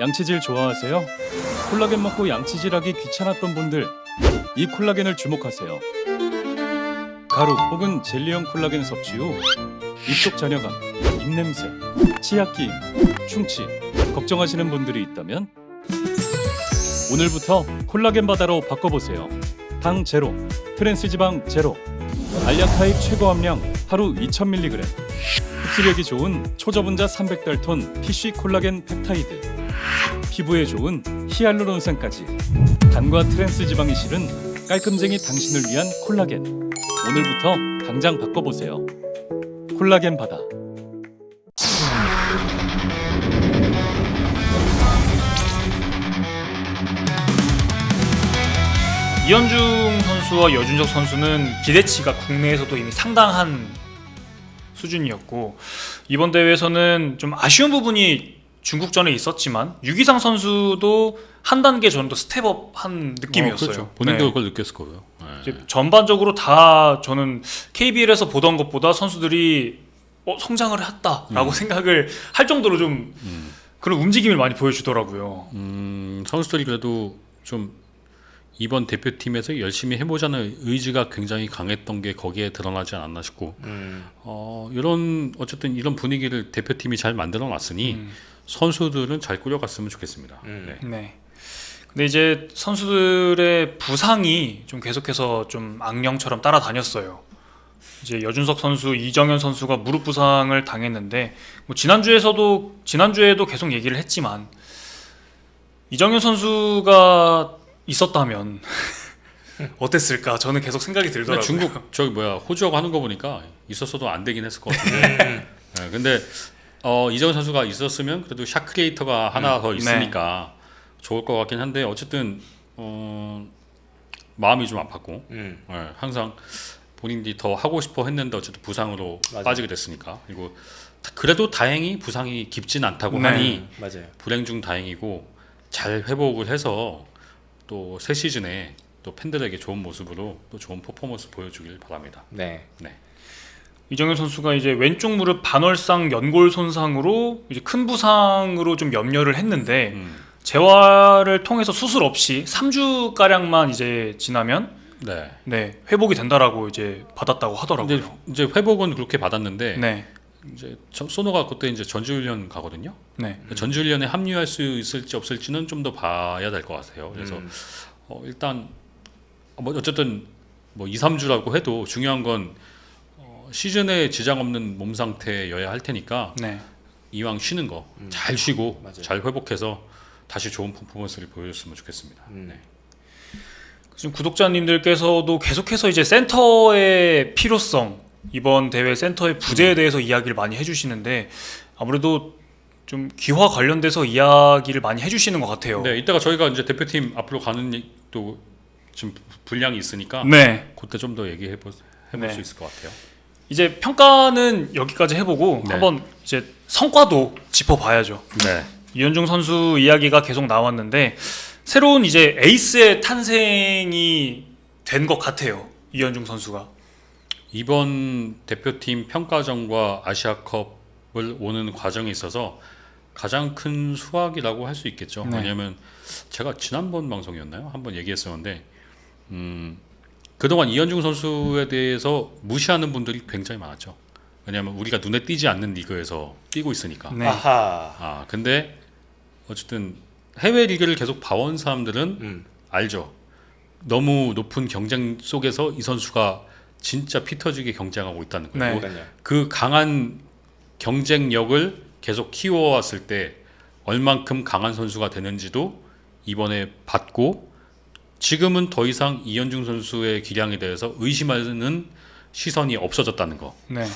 양치질 좋아하세요? 콜라겐 먹고 양치질하기 귀찮았던 분들 이 콜라겐을 주목하세요. 가루 혹은 젤리형 콜라겐 섭취 후 입속 잔여감, 입냄새, 치약 기임, 충치 걱정하시는 분들이 있다면 오늘부터 콜라겐 바다로 바꿔보세요. 당 제로, 트랜스 지방 제로, 알약 타입 최고 함량 하루 2000mg, 흡수력이 좋은 초저분자 300달톤 PC 콜라겐 펩타이드, 피부에 좋은 히알루론산까지 단과 트랜스 지방이 실은 깔끔쟁이 당신을 위한 콜라겐. 오늘부터 당장 바꿔보세요. 콜라겐 바다. 이현중 선수와 여준석 선수는 기대치가 국내에서도 이미 상당한 수준이었고 이번 대회에서는 좀 아쉬운 부분이 중국전에 있었지만 유기상 선수도 한 단계 정도 스텝업한 느낌이었어요. 어, 그렇죠. 본인도 네. 그걸 느꼈을 거예요. 네. 전반적으로 다 저는 KBL에서 보던 것보다 선수들이 어, 성장을 했다라고 생각을 할 정도로 좀 음. 그런 움직임을 많이 보여주더라고요. 음, 선수들이 그래도 좀 이번 대표팀에서 열심히 해보자는 의지가 굉장히 강했던 게 거기에 드러나지 않았나 싶고 음. 어, 이런 어쨌든 이런 분위기를 대표팀이 잘 만들어 놨으니 음. 선수들은 잘 꾸려갔으면 좋겠습니다. 음. 네. 네. 근데 이제 선수들의 부상이 좀 계속해서 좀 악령처럼 따라다녔어요. 이제 여준석 선수, 이정현 선수가 무릎 부상을 당했는데 뭐 지난주에서도 지난주에도 계속 얘기를 했지만 이정현 선수가 있었다면 어땠을까? 저는 계속 생각이 들더라고요. 중국 저기 뭐야 호주하고 하는 거 보니까 있었어도 안 되긴 했을 것 같아요. 음. 네, 근데 어, 이정현 선수가 있었으면 그래도 샷 크리에이터가 하나 음, 더 네. 있으니까 좋을 것 같긴 한데 어쨌든 어, 마음이 좀 아팠고 음. 예, 항상 본인이 더 하고 싶어 했는데 어쨌든 부상으로 맞아요. 빠지게 됐으니까 그리고 다- 그래도 다행히 부상이 깊진 않다고 네. 하니 맞아요. 불행 중 다행이고 잘 회복을 해서 또 새 시즌에 또 팬들에게 좋은 모습으로 또 좋은 퍼포먼스 보여주길 바랍니다. 네. 이정현 선수가 이제 왼쪽 무릎 반월상 연골 손상으로 이제 큰 부상으로 좀 염려를 했는데 음, 재활을 통해서 수술 없이 3주 가량만 이제 지나면 네. 네 회복이 된다라고 이제 받았다고 근데 하더라고요. 이제 회복은 그렇게 받았는데 네, 이제 저- 소노가 그때 이제 전지훈련 가거든요. 네, 전지훈련에 합류할 수 있을지 없을지는 좀 더 봐야 될 것 같아요. 그래서 음. 어, 일단 뭐 어쨌든 뭐 2, 3주라고 해도 중요한 건 어, 시즌에 지장 없는 몸 상태여야 할 테니까 네. 이왕 쉬는 거 잘 쉬고 맞아요. 잘 회복해서 다시 좋은 퍼포먼스를 보여줬으면 좋겠습니다. 음. 네. 지금 구독자님들께서도 계속해서 이제 센터의 필요성 이번 대회 센터의 부재에 대해서 이야기를 많이 해주시는데 아무래도 좀 기화 관련돼서 이야기를 많이 해주시는 것 같아요. 네, 이따가 저희가 이제 대표팀 앞으로 가는 이- 또 지금 분량이 있으니까 네. 그때 좀 더 얘기해 볼 해볼 네. 수 있을 것 같아요. 이제 평가는 여기까지 해보고 네. 한번 이제 성과도 짚어봐야죠. 네. 이현중 선수 이야기가 계속 나왔는데 새로운 이제 에이스의 탄생이 된 것 같아요. 이현중 선수가. 이번 대표팀 평가전과 아시아컵을 오는 과정에 있어서 가장 큰 수확이라고 할 수 있겠죠. 네. 왜냐하면 제가 지난번 방송이었나요? 한번 얘기했었는데 음, 그동안 이현중 선수에 대해서 무시하는 분들이 굉장히 많았죠. 왜냐하면 우리가 눈에 띄지 않는 리그에서 뛰고 있으니까. 네. 아하. 아 근데 어쨌든 해외 리그를 계속 봐온 사람들은 음. 알죠. 너무 높은 경쟁 속에서 이 선수가 진짜 피 터지게 경쟁하고 있다는 거예요. 네. 그 강한 경쟁력을 계속 키워왔을 때 얼만큼 강한 선수가 되는지도 이번에 봤고 지금은 더 이상 이현중 선수의 기량에 대해서 의심하는 시선이 없어졌다는 거. 네.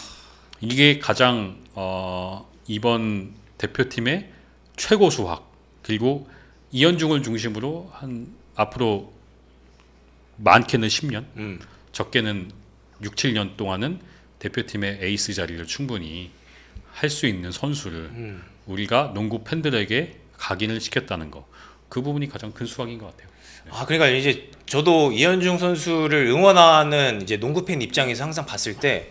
이게 가장 어, 이번 대표팀의 최고 수확 그리고 이현중을 중심으로 한 앞으로 많게는 10년 음. 적게는 6, 7년 동안은 대표팀의 에이스 자리를 충분히 할 수 있는 선수를 음. 우리가 농구 팬들에게 각인을 시켰다는 거. 그 부분이 가장 큰 수확인 것 같아요. 아 그러니까 이제 저도 이현중 선수를 응원하는 이제 농구 팬 입장에서 항상 봤을 때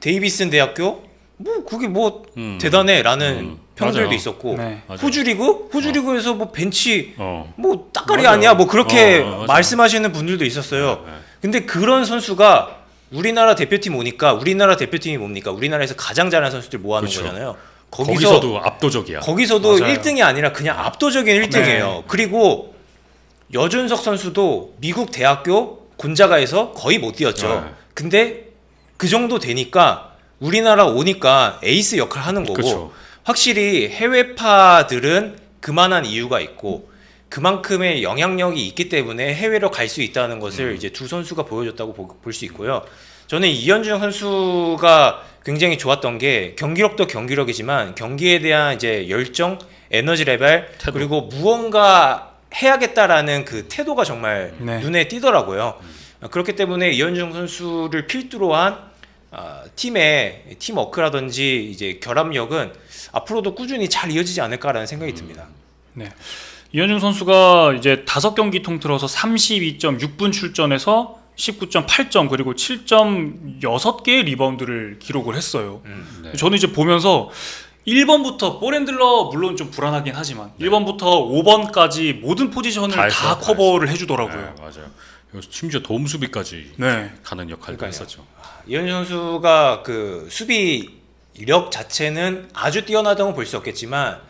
데이비슨 대학교 뭐 그게 뭐 음. 대단해라는 음. 형들도 맞아요. 있었고 네. 맞아요. 호주 리그 호주 리그에서 뭐 벤치 어. 뭐 따까리 맞아요. 아니야 뭐 그렇게 어, 어, 맞아요. 말씀하시는 분들도 있었어요. 네, 네. 근데 그런 선수가 우리나라 대표팀 오니까 우리나라 대표팀이 뭡니까? 우리나라에서 가장 잘하는 선수들 모아놓은 그렇죠. 거잖아요. 거기서 거기서도 압도적이야. 거기서도 맞아요. 1등이 아니라 그냥 압도적인 1등이에요. 네. 그리고 여준석 선수도 미국 대학교 곤자가에서 거의 못 뛰었죠. 네. 근데 그 정도 되니까 우리나라 오니까 에이스 역할 하는 거고 그렇죠. 확실히 해외파들은 그만한 이유가 있고 그만큼의 영향력이 있기 때문에 해외로 갈 수 있다는 것을 음. 이제 두 선수가 보여줬다고 볼 수 있고요. 저는 이현중 선수가 굉장히 좋았던 게 경기력도 경기력이지만 경기에 대한 이제 열정, 에너지 레벨 태도. 그리고 무언가 해야겠다라는 그 태도가 정말 네. 눈에 띄더라고요. 어, 그렇기 때문에 이현중 선수를 필두로 한 아, 팀의 팀워크라든지 이제 결합력은 앞으로도 꾸준히 잘 이어지지 않을까라는 생각이 듭니다. 이현중 선수가 이제 다섯 경기 통틀어서 32.6분 출전해서 19.8점 그리고 7.6개의 리바운드를 기록을 했어요. 네. 저는 이제 보면서 1번부터 볼핸들러 물론 좀 불안하긴 하지만 1번부터 5번까지 모든 포지션을 다 다, 했어요, 다 커버를 해주더라고요. 네, 맞아요. 심지어 도움 수비까지 네. 가는 역할도 그러니까요. 했었죠. 이현중 선수가 그 수비력 자체는 아주 뛰어나다고 볼 수 없겠지만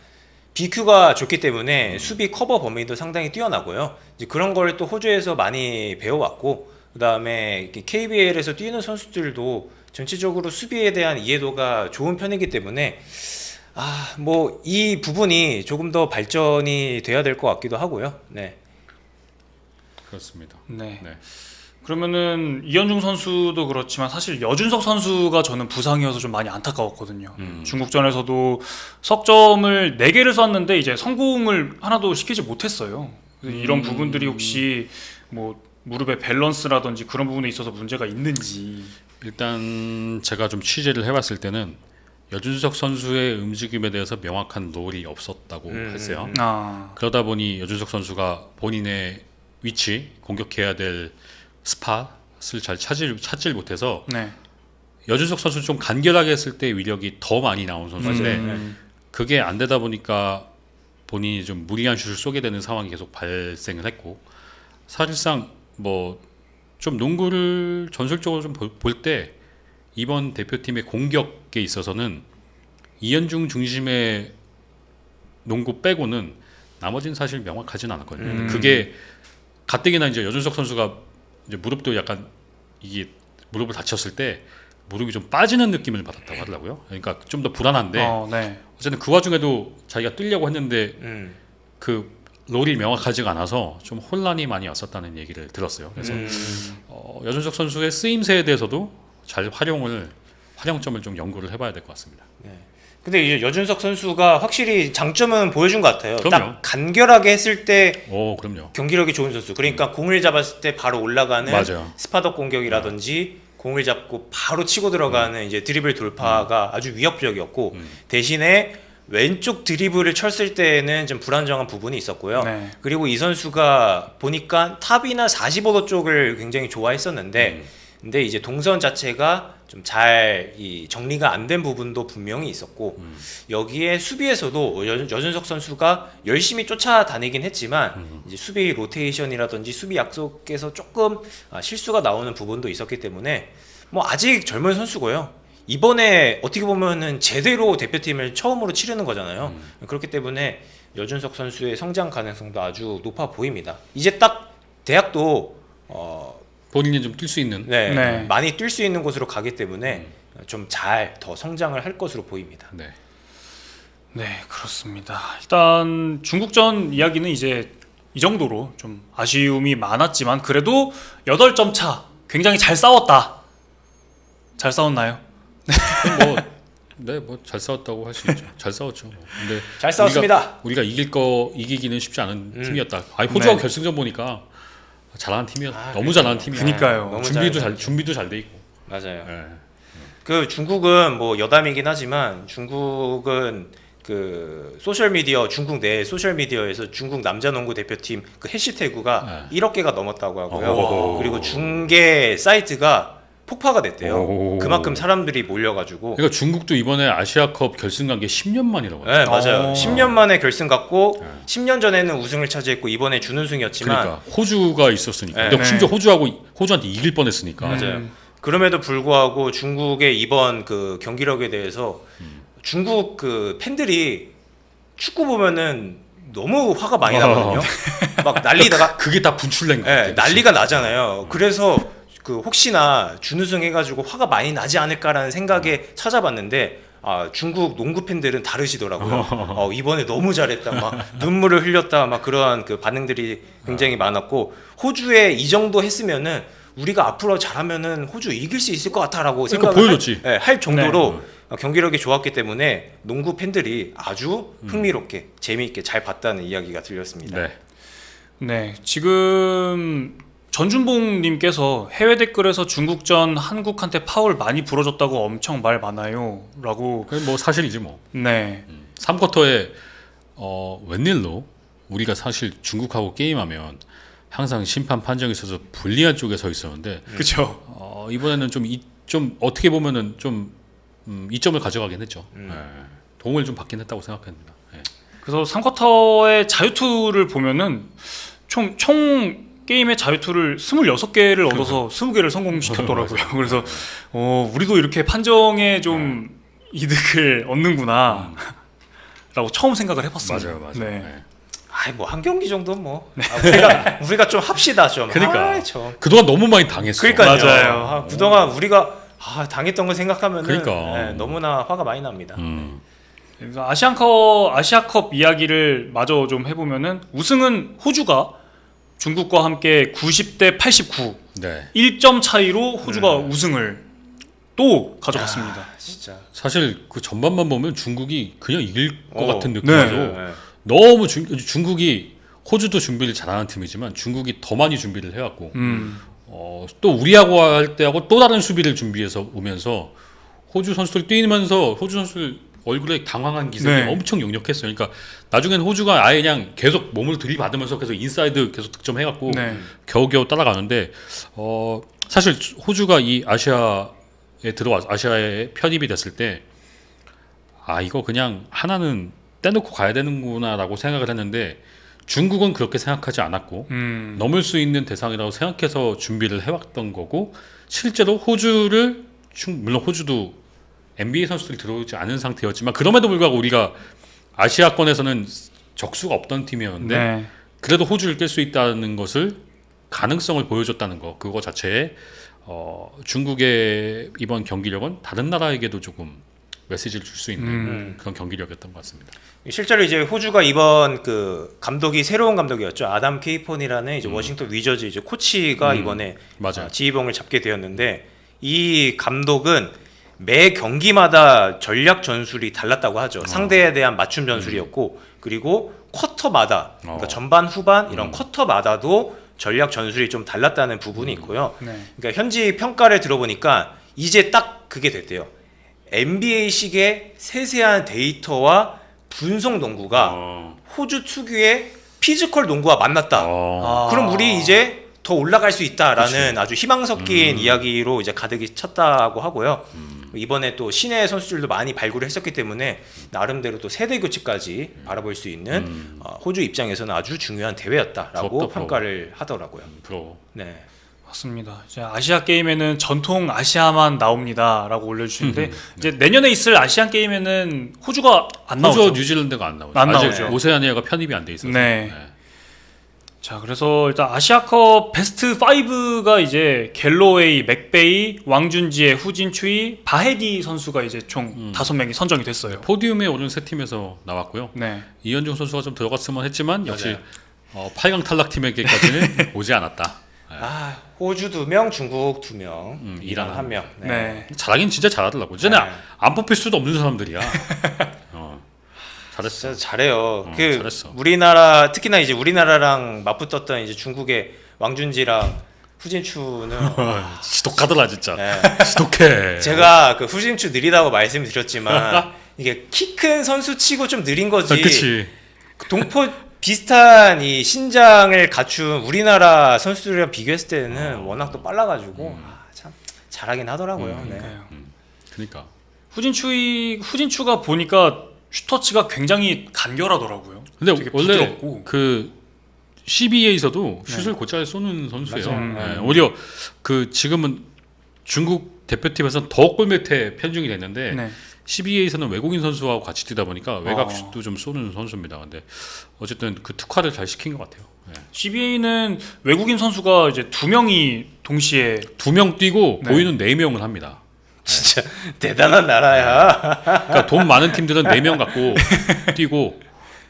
BQ가 좋기 때문에 수비 커버 범위도 상당히 뛰어나고요. 이제 그런 걸 또 호주에서 많이 배워왔고 그다음에 KBL에서 뛰는 선수들도 전체적으로 수비에 대한 이해도가 좋은 편이기 때문에 아, 뭐 이 부분이 조금 더 발전이 돼야 될 것 같기도 하고요. 네. 그렇습니다. 네. 네. 그러면은 이현중 선수도 그렇지만 사실 여준석 선수가 저는 부상이어서 좀 많이 안타까웠거든요. 음. 중국전에서도 석점을 4개를 쐈는데 이제 성공을 하나도 시키지 못했어요. 이런 음. 부분들이 혹시 뭐 무릎의 밸런스라든지 그런 부분에 있어서 문제가 있는지. 일단 제가 좀 취재를 해봤을 때는 여준석 선수의 움직임에 대해서 명확한 롤이 없었다고 음, 했어요. 음, 아, 그러다 보니 여준석 선수가 본인의 위치 공격해야 될 스팟을 잘 찾질 찾질 못해서 네. 여준석 선수 좀 간결하게 했을 때 위력이 더 많이 나온 선수인데 음, 그게 안 되다 보니까 본인이 좀 무리한 슛을 쏘게 되는 상황이 계속 발생을 했고 사실상 뭐 좀 농구를 전술적으로 좀 볼때 이번 대표팀의 공격에 있어서는 이현중 중심의 농구 빼고는 나머지는 사실 명확하진 않았거든요. 음. 그게 가뜩이나 이제 여준석 선수가 이제 무릎도 약간 이게 무릎을 다쳤을 때 무릎이 좀 빠지는 느낌을 받았다고 하더라고요. 그러니까 좀 더 불안한데 어, 네. 어쨌든 그 와중에도 자기가 뛰려고 했는데 음. 그 롤이 명확하지가 않아서 좀 혼란이 많이 왔었다는 얘기를 들었어요. 그래서 음. 어, 여준석 선수의 쓰임새에 대해서도 잘 활용을 활용점을 좀 연구를 해봐야 될 것 같습니다. 근데 이제 여준석 선수가 확실히 장점은 보여준 것 같아요. 그럼요. 딱 간결하게 했을 때 오, 그럼요. 경기력이 좋은 선수. 그러니까 공을 잡았을 때 바로 올라가는 맞아요. 스팟업 공격이라든지 공을 잡고 바로 치고 들어가는 이제 드리블 돌파가 아주 위협적이었고 음. 대신에 왼쪽 드리블을 쳤을 때는 좀 불안정한 부분이 있었고요. 네. 그리고 이 선수가 보니까 탑이나 45도 쪽을 굉장히 좋아했었는데 음. 근데 이제 동선 자체가 좀잘이 정리가 안 된 부분도 분명히 있었고 음. 여기에 수비에서도 여, 여준석 선수가 열심히 쫓아다니긴 했지만 음. 이제 수비 로테이션이라든지 수비 약속에서 조금 아, 실수가 나오는 부분도 있었기 때문에 뭐 아직 젊은 선수고요. 이번에 어떻게 보면은 제대로 대표팀을 처음으로 치르는 거잖아요. 음. 그렇기 때문에 여준석 선수의 성장 가능성도 아주 높아 보입니다. 이제 딱 대학도 어, 본인이 좀 뛸 수 있는 네, 네. 많이 뛸 수 있는 곳으로 가기 때문에 좀잘 더 성장을 할 것으로 보입니다. 네. 네, 그렇습니다. 일단 중국전 이야기는 이제 이 정도로 좀 아쉬움이 많았지만 그래도 8점 차 굉장히 잘 싸웠다. 잘 싸웠나요? 뭐, 네, 뭐 잘 싸웠다고 할 수 있죠. 잘 싸웠죠. 뭐. 근데 잘 싸웠습니다. 우리가, 우리가 이길 거 이기기는 쉽지 않은 음. 팀이었다. 아니 호주하고 네. 결승전 보니까 잘하는 팀이었. 아, 너무 그러니까요. 잘하는 팀이야. 그니까요. 너무 준비도 잘- 잘 준비도 잘 돼 있고. 맞아요. 예. 그 중국은 뭐 여담이긴 하지만 중국은 그 소셜 미디어 중국 내 소셜 미디어에서 중국 남자 농구 대표팀 그 해시태그가 네. 1억 개가 넘었다고 하고요. 오. 그리고 중계 사이트가 폭파가 됐대요. 오. 그만큼 사람들이 몰려가지고. 그러니까 중국도 이번에 아시아컵 결승 간 게 10년 만이라고. 네 맞아요. 어. 10년 만에 결승 갔고 네. 10년 전에는 우승을 차지했고 이번에 준우승이었지만 그러니까 호주가 있었으니까. 네. 근데 심지어 네. 호주하고 호주한테 이길 뻔했으니까. 맞아요. 음. 그럼에도 불구하고 중국의 이번 그 경기력에 대해서 음. 중국 그 팬들이 축구 보면은 너무 화가 많이 어. 나거든요. 막 난리다가 그게 다 분출된 거 예, 같아요. 난리가 나잖아요. 그래서 그 혹시나 준우승 해가지고 화가 많이 나지 않을까라는 생각에 찾아봤는데 아 중국 농구 팬들은 다르시더라고요. 어, 이번에 너무 잘했다, 막 눈물을 흘렸다, 막 그러한 그 반응들이 굉장히 많았고 호주에 이 정도 했으면은 우리가 앞으로 잘하면은 호주 이길 수 있을 것 같아라고 그러니까 생각을 보여줬지. 할, 예, 할 정도로 네. 어, 경기력이 좋았기 때문에 농구 팬들이 아주 흥미롭게 재미있게 잘 봤다는 이야기가 들렸습니다. 네. 네, 지금 전준봉님께서 해외 댓글에서 중국전 한국한테 파울 많이 불어줬다고 엄청 말 많아요 라고. 그게 뭐 사실이지 뭐. 네, 3쿼터에 어, 웬일로 우리가 사실 중국하고 게임하면 항상 심판 판정에 있어서 불리한 쪽에 서 있었는데 그렇죠. 어, 이번에는 좀, 이, 좀 어떻게 보면은 좀 음, 이점을 가져가긴 했죠. 음. 예. 도움을 좀 받긴 했다고 생각합니다. 예. 그래서 3쿼터의 자유투를 보면은 총, 총 게임의 자유투를 26개를 얻어서 20개를 성공시켰더라고요. 그래서 어, 우리도 이렇게 판정에 좀 이득을 얻는구나. 라고 처음 생각을 해봤습니다. 맞아요, 맞아요. 네. 예. 아이 뭐 한 경기 정도 뭐 아, 우리가 우리가 좀 합시다 좀. 그러니까. 아이, 좀. 그동안 너무 많이 당했어. 그러니까요. 맞아요. 아, 그동안 우리가 아, 당했던 거 생각하면은 그러니까. 예, 너무나 화가 많이 납니다. 음. 그래서 아시안컵 아시아컵 이야기를 마저 좀 해보면은 우승은 호주가 중국과 함께 90대 89 네. 1점 차이로 호주가 음. 우승을 또 가져갔습니다. 아, 진짜. 사실 그 전반만 보면 중국이 그냥 이길 것 어, 같은 네. 예, 예. 너무 중, 중국이 호주도 준비를 잘하는 팀이지만 중국이 더 많이 준비를 해왔고 음. 어, 또 우리하고 할 때하고 또 다른 수비를 준비해서 오면서 호주 선수들 뛰면서 호주 선수들 얼굴에 당황한 기색이 네. 엄청 역력했어요. 그러니까 나중엔 호주가 아예 그냥 계속 몸을 들이받으면서 계속 인사이드 계속 득점해갖고 네. 겨우겨우 따라가는데 어, 사실 호주가 이 아시아에 들어와 아시아에 편입이 됐을 때 아 이거 그냥 하나는 떼놓고 가야 되는구나라고 생각을 했는데 중국은 그렇게 생각하지 않았고 음. 넘을 수 있는 대상이라고 생각해서 준비를 해왔던 거고 실제로 호주를 충- 물론 호주도 NBA 선수들이 들어오지 않은 상태였지만 그럼에도 불구하고 우리가 아시아권에서는 적수가 없던 팀이었는데 네. 그래도 호주를 깰 수 있다는 것을 가능성을 보여줬다는 거 그거 자체에 어, 중국의 이번 경기력은 다른 나라에게도 조금 메시지를 줄 수 있는 음. 그런 경기력이었던 것 같습니다. 실제로 이제 호주가 이번 그 감독이 새로운 감독이었죠. 아담 케이폰이라는 이제 워싱턴 위저즈 이제 코치가 음. 이번에 맞아요. 아, 지휘봉을 잡게 되었는데 이 감독은 매 경기마다 전략 전술이 달랐다고 하죠. 어. 상대에 대한 맞춤 전술이었고 그리고 쿼터마다 그러니까 어. 전반 후반 이런 음. 쿼터마다도 전략 전술이 좀 달랐다는 부분이 있고요. 네. 그러니까 현지 평가를 들어보니까 이제 딱 그게 됐대요. NBA식의 세세한 데이터와 분석 농구가 어. 호주 특유의 피지컬 농구와 만났다. 어. 아. 그럼 우리 이제 더 올라갈 수 있다라는 아주 희망 섞인 음. 이야기로 이제 가득이 찼다고 하고요. 이번에 또 신의 선수들도 많이 발굴을 했었기 때문에 나름대로 또 세대 교체까지 바라볼 수 있는 음. 어, 호주 입장에서는 아주 중요한 대회였다라고 부럽다, 평가를 하더라고요. 부러워. 네. 맞습니다. 이제 아시아 게임에는 전통 아시아만 나옵니다라고 올려주시는데 음, 이제 내년에 있을 아시안 게임에는 호주가 안 호주와 나오죠. 뉴질랜드가 안 나오죠. 안 나오죠. 오세아니아가 편입이 안 돼 있어서. 네. 자, 그래서 일단 아시아컵 베스트 5가 이제 갤로웨이, 맥베이, 왕준지의 후진추이, 바헤디 선수가 이제 총 음. 다섯 명이 선정이 됐어요. 포디움에 오른 세 팀에서 나왔고요. 네. 이현중 선수가 좀 들어갔으면 했지만 역시 맞아요. 어, 8강 탈락 팀에게까지는 오지 않았다. 아 호주 두 명, 중국 두 명, 음, 이란 이란 한 명. 네. 잘하긴 진짜 잘하더라고. 쟤네 네. 안 뽑힐 수도 없는 사람들이야. 어, 잘했어. 진짜 잘해요. 어, 그 잘했어. 우리나라 특히나 이제 우리나라랑 맞붙었던 이제 중국의 왕준지랑 후진추는 어, 지독하더라 진짜. 네. 지독해. 제가 그 후진추 느리다고 말씀드렸지만 이게 키 큰 선수 치고 좀 느린 거지. 아, 그치. 동포 비슷한 이 신장을 갖춘 우리나라 선수들이랑 비교했을 때는 워낙 또 빨라가지고 아, 참 잘하긴 하더라고요. 네. 그러니까요. 그러니까 후진추이 후진추가 보니까 슈터치가 굉장히 간결하더라고요. 근데 원래 부드럽고. 그 CBA에서도 네. 슛을 곧잘 쏘는 선수예요. 네, 음. 오히려 그 지금은 중국 대표팀에서는 더 골밑에 편중이 됐는데 네. CBA에서는 외국인 선수하고 같이 뛰다 보니까 외곽 어. 슛도 좀 쏘는 선수입니다. 근데 어쨌든 그 특화를 잘 시킨 것 같아요. 네. CBA는 외국인 선수가 이제 두 명이 동시에 두 명 뛰고 네. 보이는 네 명을 합니다. 진짜 대단한 나라야. 그러니까 돈 많은 팀들은 네명 갖고 뛰고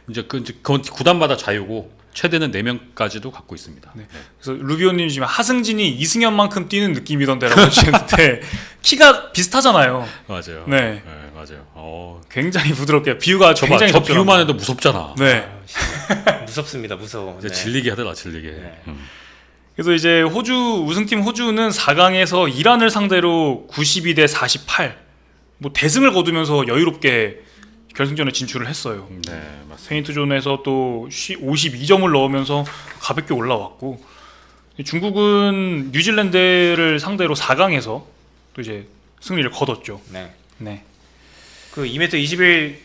이제 그 이제 그건 구단마다 자유고 최대는 네 명까지도 갖고 있습니다. 네. 그래서 루비오님 지금 하승진이 이승현만큼 뛰는 느낌이던데라고 해주셨는데 키가 비슷하잖아요. 맞아요. 네. 맞아요. 어, 굉장히 부드럽게 비유가 저봐, 굉장히 저 적절합니다. 비유만 해도 무섭잖아. 네. 무섭습니다. 무서워. 이제 네. 질리게 하더라, 질리게. 네. 음. 그래서 이제 호주 우승팀 호주는 4강에서 이란을 상대로 92대 48. 뭐 대승을 거두면서 여유롭게 결승전에 진출을 했어요. 네, 맞습니다. 페인트 존에서 또 52점을 넣으면서 가볍게 올라왔고 중국은 뉴질랜드를 상대로 4강에서 또 이제 승리를 거뒀죠. 네. 네. 그 2m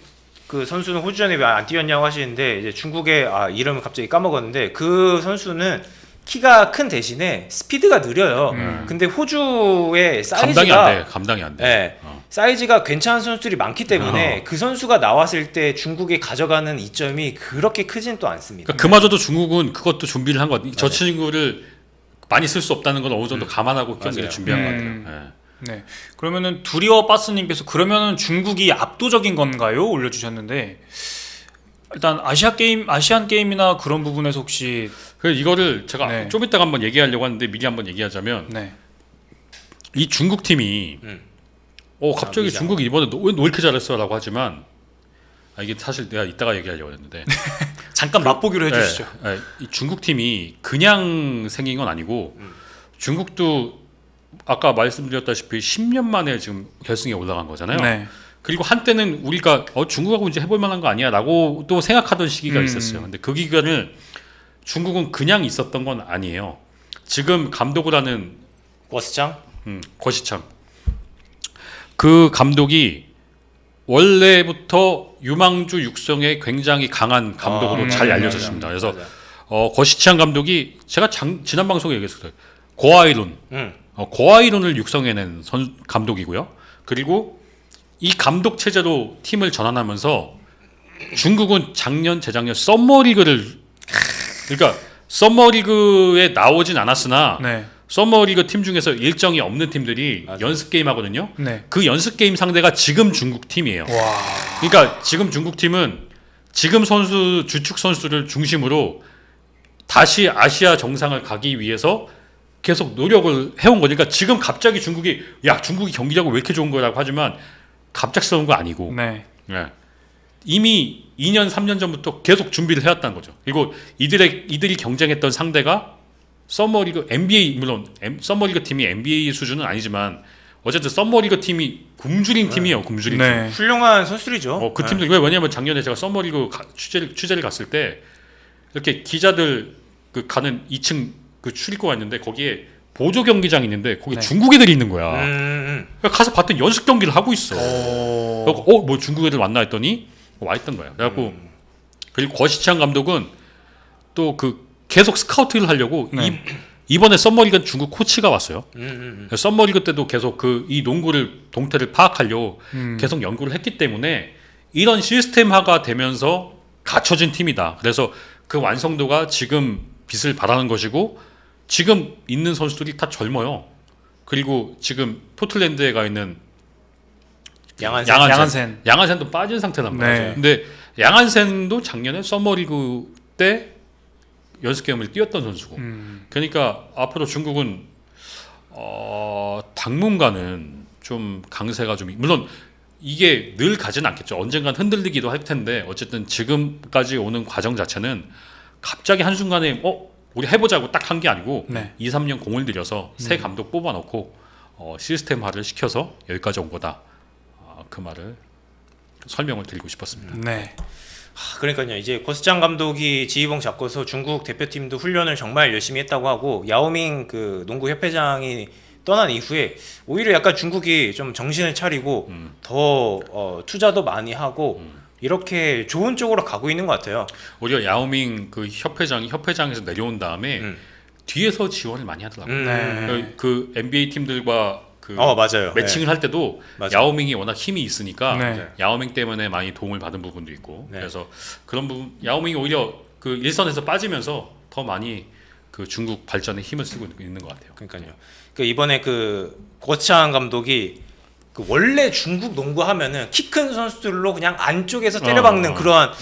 21그 선수는 호주전에 왜 안 뛰었냐고 하시는데 이제 중국의 아 이름을 갑자기 까먹었는데 그 선수는 키가 큰 대신에 스피드가 느려요. 음. 근데 호주의 감당이 사이즈가 안 돼. 감당이 안 돼. 네. 어. 사이즈가 괜찮은 선수들이 많기 때문에 어. 그 선수가 나왔을 때 중국이 가져가는 이점이 그렇게 크진 또 않습니다. 그러니까 그마저도 중국은 그것도 준비를 한 것. 저 맞아요. 친구를 많이 쓸 수 없다는 건 어느 정도 감안하고 경기를 맞아요. 준비한 음. 것 같아요. 네. 그러면은 두리어 바스님께서 그러면은 중국이 압도적인 건가요? 올려주셨는데 일단 아시아 게임, 아시안 게임이나 그런 부분에서 혹시 그 이거를 제가 네. 좀 이따가 한번 얘기하려고 하는데 미리 한번 얘기하자면 네. 이 중국 팀이 음. 어 갑자기 아, 미장. 중국이 이번에 너- 왜 이렇게 잘했어라고 하지만 아, 이게 사실 내가 이따가 얘기하려고 했는데 잠깐 맛보기로 해주시죠. 네, 네, 이 중국 팀이 그냥 생긴 건 아니고 음. 중국도 아까 말씀드렸다시피 10년 만에 지금 결승에 올라간 거잖아요. 네. 그리고 한때는 우리가 어, 중국하고 이제 해볼 만한 거 아니야라고 또 생각하던 시기가 음. 있었어요. 근데 그 기간을 중국은 그냥 있었던 건 아니에요. 지금 감독을 하는 워스장 음, 거시창 그 감독이 원래부터 유망주 육성에 굉장히 강한 감독으로 아, 잘 맞아요, 알려졌습니다. 그래서 맞아요. 어, 거시창 감독이 제가 장- 지난 방송에 얘기했어요. 고아이론 음. 어, 고아이론을 육성해낸 선, 감독이고요. 그리고 이 감독 체제로 팀을 전환하면서 중국은 작년, 재작년 썸머리그를 그러니까 썸머리그에 나오진 않았으나 네. 썸머리그 팀 중에서 일정이 없는 팀들이 맞아요. 연습 게임 하거든요. 네. 그 연습 게임 상대가 지금 중국 팀이에요. 와. 그러니까 지금 중국 팀은 지금 선수 주축 선수를 중심으로 다시 아시아 정상을 가기 위해서 계속 노력을 해온 거니까 지금 갑자기 중국이 야 중국이 경기력이 왜 이렇게 좋은 거라고 하지만 갑작스러운 거 아니고 네. 예. 이미 2년 3년 전부터 계속 준비를 해왔다는 거죠. 그리고 이들의 이들이 경쟁했던 상대가 서머리그 NBA 물론 서머리그 팀이 NBA 수준은 아니지만 어쨌든 서머리그 팀이 굶주린 팀이에요. 굶주린 팀. 네. 훌륭한 선수들이죠. 어, 그 네. 팀들 왜 왜냐면 작년에 제가 서머리그 가- 취재를 취재를 갔을 때 이렇게 기자들 그 가는 2층 그 출입구가 있는데 거기에 보조 경기장 이 있는데 거기 네. 중국 애들이 있는 거야. 음, 음, 그러니까 가서 봤더니 연습 경기를 하고 있어. 오. 그래서 어, 뭐 중국 애들 왔나 했더니 와 있던 거야. 그래갖고 음. 그리고 거시창 감독은 또 그 계속 스카우트를 하려고 네. 이, 이번에 썸머리그 중국 코치가 왔어요. 음, 음, 음. 썸머리그 때도 계속 그 이 농구를 동태를 파악하려고 음. 계속 연구를 했기 때문에 이런 시스템화가 되면서 갖춰진 팀이다. 그래서 그 완성도가 지금 빛을 발하는 것이고 지금 있는 선수들이 다 젊어요. 그리고 지금 포틀랜드에 가 있는 양한sen. 양한센. 양한센. 양한센 도 빠진 상태란 말이죠. 네. 근데 양한센도 작년에 서머리그 때 연습 게임을 뛰었던 선수고. 음. 그러니까 앞으로 중국은 어, 당분간은 좀 강세가 좀 물론 이게 늘 가진 않겠죠. 언젠간 흔들리기도 할 텐데 어쨌든 지금까지 오는 과정 자체는 갑자기 한 순간에 어 우리 해보자고 딱 한 게 아니고 네. 2, 3년 공을 들여서 새 감독 뽑아놓고 어, 시스템화를 시켜서 여기까지 온 거다. 아, 그 말을 설명을 드리고 싶었습니다. 네. 아, 그러니까요. 이제 고스장 감독이 지휘봉 잡고서 중국 대표팀도 훈련을 정말 열심히 했다고 하고 야오밍 그 농구 협회장이 떠난 이후에 오히려 약간 중국이 좀 정신을 차리고 음. 더 어, 투자도 많이 하고 이렇게 좋은 쪽으로 가고 있는 것 같아요. 오히려 야오밍 그 협회장이 협회장에서 내려온 다음에 음. 뒤에서 지원을 많이 하더라고요. 음. 네. 그, 그 NBA 팀들과 그 어 맞아요. 매칭을 할 때도 맞아요. 야오밍이 워낙 힘이 있으니까 네. 야오밍 때문에 많이 도움을 받은 부분도 있고 네. 그래서 그런 부분 야오밍이 오히려 그 일선에서 빠지면서 더 많이 그 중국 발전에 힘을 쓰고 있는 것 같아요. 그러니까요. 그 이번에 그 고창 감독이 그 원래 중국 농구 하면은 키 큰 선수들로 그냥 안쪽에서 때려박는 어, 어, 그러한 어.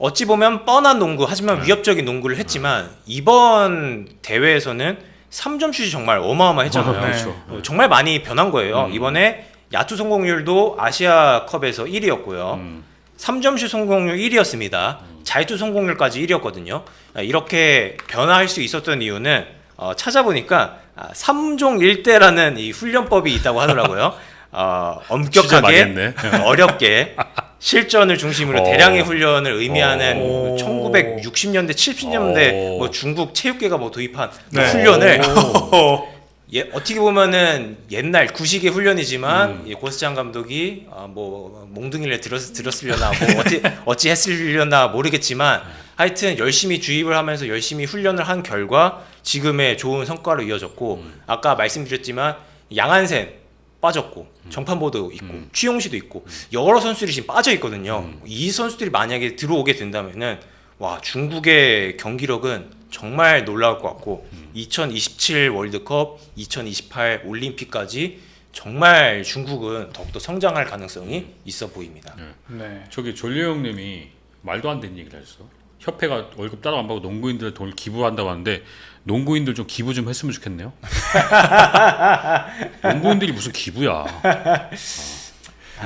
어찌 보면 뻔한 농구 하지만 네. 위협적인 농구를 했지만 이번 대회에서는 3점 슛이 정말 어마어마했잖아요. 어, 그렇죠. 어, 정말 많이 변한 거예요. 음. 이번에 야투 성공률도 아시아컵에서 1위였고요. 음. 3점슛 성공률 1위였습니다. 자유투 성공률까지 1위였거든요. 이렇게 변화할 수 있었던 이유는 어, 찾아보니까 아, 3종 1대라는 이 훈련법이 있다고 하더라고요. 어, 진짜 많이 엄격하게. 어렵게 실전을 중심으로 어. 대량의 훈련을 의미하는 어. 1960년대, 70년대 어. 뭐 중국 체육계가 뭐 도입한 네. 훈련을 예, 어떻게 보면은 옛날 구식의 훈련이지만 음. 이 고스찬 감독이 아, 뭐 몽둥이를 들었, 들었으려나 뭐 어찌 어찌 했으려나 모르겠지만 하여튼 열심히 주입을 하면서 열심히 훈련을 한 결과 지금의 좋은 성과로 이어졌고 음. 아까 말씀드렸지만 양한센 빠졌고 정판보도 있고 음. 취용시도 있고 여러 선수들이 지금 빠져 있거든요. 이 선수들이 만약에 들어오게 된다면은 와 중국의 경기력은 정말 놀라울 것 같고 2027 월드컵, 2028 올림픽까지 정말 중국은 더욱더 성장할 가능성이 있어 보입니다. 네. 저기 졸려 형님이 말도 안 되는 얘기를 하셨어. 협회가 월급 따로 안 받고 농구인들 돈을 기부한다고 하는데 농구인들 좀 기부 좀 했으면 좋겠네요. 농구인들이 무슨 기부야. 어.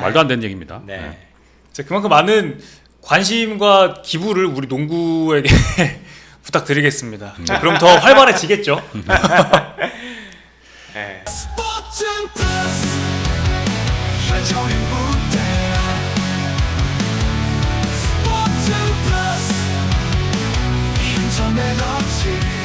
말도 안 되는 얘기입니다. 네. 자, 그만큼 많은 관심과 기부를 우리 농구에게 부탁드리겠습니다. 자, 그럼 더 활발해지겠죠. 네. 스포츠 플러스 한정의 you.